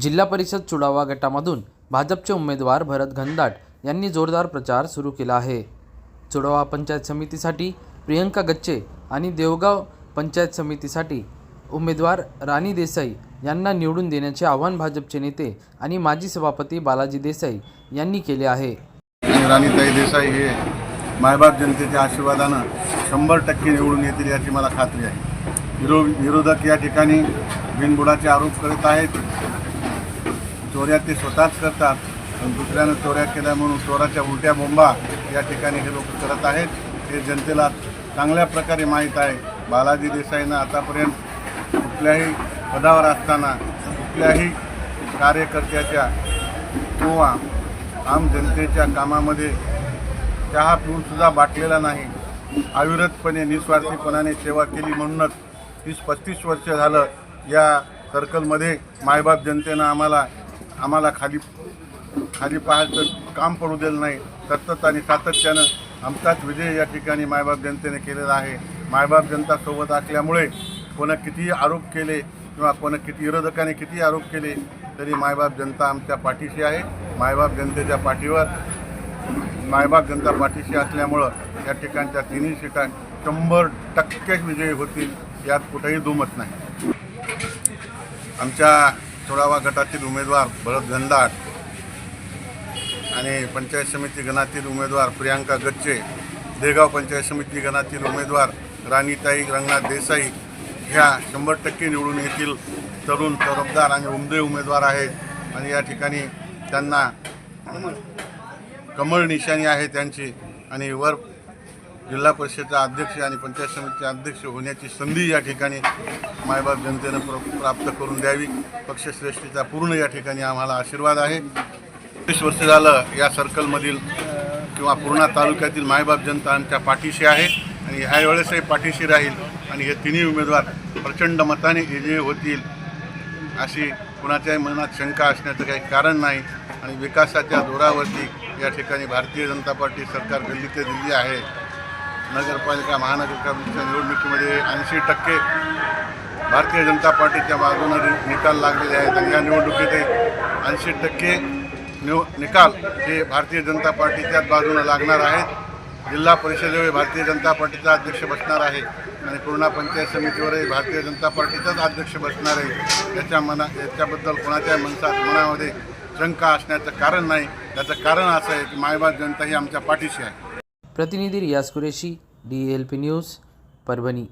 जिल्हा परिषद चुडावा गटामधून भाजपचे उमेदवार भरत घनदाट यांनी जोरदार प्रचार सुरू केला आहे. चुडावा पंचायत समितीसाठी प्रियंका गच्चे आणि देवगाव पंचायत समितीसाठी उमेदवार राणी देसाई यांना निवडून देण्याचे आव्हान भाजपचे नेते आणि माजी सभापती बालाजी देसाई यांनी केले आहे. राणीताई देसाई हे मायबाप जनतेच्या आशीर्वादानं शंभर टक्के निवडून येतील याची मला खात्री आहे. विरो विरोधक या ठिकाणी बिनबुडाचे आरोप करत आहेत. चोऱ्या ते स्वतःच करतात. पण दुसऱ्यानं चोऱ्या केल्या म्हणून चोराच्या उलट्या बोंबा या ठिकाणी हे लोक करत आहेत. हे जनतेला चांगल्या प्रकारे माहीत आहे. बालाजी देसाईनं आतापर्यंत कुठल्याही पदावर असताना कुठल्याही कार्यकर्त्याच्या किंवा आम जनतेच्या कामामध्ये चहा पिऊनसुद्धा बाटलेला नाही. अविरतपणे निस्वार्थीपणाने सेवा केली म्हणूनच तीस पस्तीस वर्ष झालं या सर्कलमध्ये मायबाप जनतेनं आम्हाला आम्हाला खाली खाली पाहायचं काम पडू दिलं नाही. सतत आणि सातत्यानं आमचाच विजय या ठिकाणी मायबाप जनतेने केलेला आहे. मायबाप जनता सोबत असल्यामुळे कोणा कितीही आरोप केले किंवा कोणा किती विरोधकाने कितीही आरोप केले तरी मायबाप जनता आमच्या पाठीशी आहे. मायबाप जनतेच्या पाठीवर मायबाप जनता पाठीशी असल्यामुळं या ठिकाणच्या तिन्ही सीटा शंभर टक्केच विजयी होतील यात कुठेही दुमत नाही. आमच्या सोळावा गटातील उमेदवार भरत गंधाट आणि पंचायत समिती गणातील उमेदवार प्रियांका गच्चे देगाव पंचायत समिती गणातील उमेदवार राणीताई रंगनाथ देसाई ह्या शंभर टक्के निवडून येथील तरुण तरफदार आणि उमदे उमेदवार आहेत आणि या ठिकाणी त्यांना कमळ निशाणी आहे त्यांची आणि वर जिल्हा परिषदेचा अध्यक्ष आणि पंचायत समितीचे अध्यक्ष होण्याची संधी या ठिकाणी मायबाप जनतेनं प्र प्राप्त करून द्यावी. पक्षश्रेष्ठीचा पूर्ण या ठिकाणी आम्हाला आशीर्वाद आहे. वीस वर्ष झालं या सर्कलमधील किंवा पूर्णा तालुक्यातील मायबाप जनता आमच्या पाठीशी आहे आणि ह्या वेळेसही पाठीशी राहील आणि हे तिन्ही उमेदवार प्रचंड मताने विजयी होतील अशी कुणाच्याही मनात शंका असण्याचं काही कारण नाही आणि विकासाच्या जोरावरती या ठिकाणी भारतीय जनता पार्टी सरकार दिल्ली ते दिल्ली आहे. नगरपालिका महानगरपालिकेच्या निवडणुकीमध्ये ऐंशी टक्के भारतीय जनता पार्टीच्या बाजूने निकाल लागलेले आहेत. आणि या निवडणुकीत ऐंशी टक्के निव निकाल हे भारतीय जनता पार्टीच्याच बाजूने लागणार आहेत. जिल्हा परिषदेवर भारतीय जनता पार्टीचा अध्यक्ष बसणार आहे. आणि पूर्णा पंचायत समितीवरही भारतीय जनता पार्टीचाच अध्यक्ष बसणार आहे. याच्या मना याच्याबद्दल कोणाच्या मनसात मनामध्ये शंका असण्याचं कारण नाही. त्याचं कारण असं आहे की मायबाप जनता ही आमच्या पाठीशी आहे. प्रतिनिधी Riyaz Qureshi D L P news Parbhani.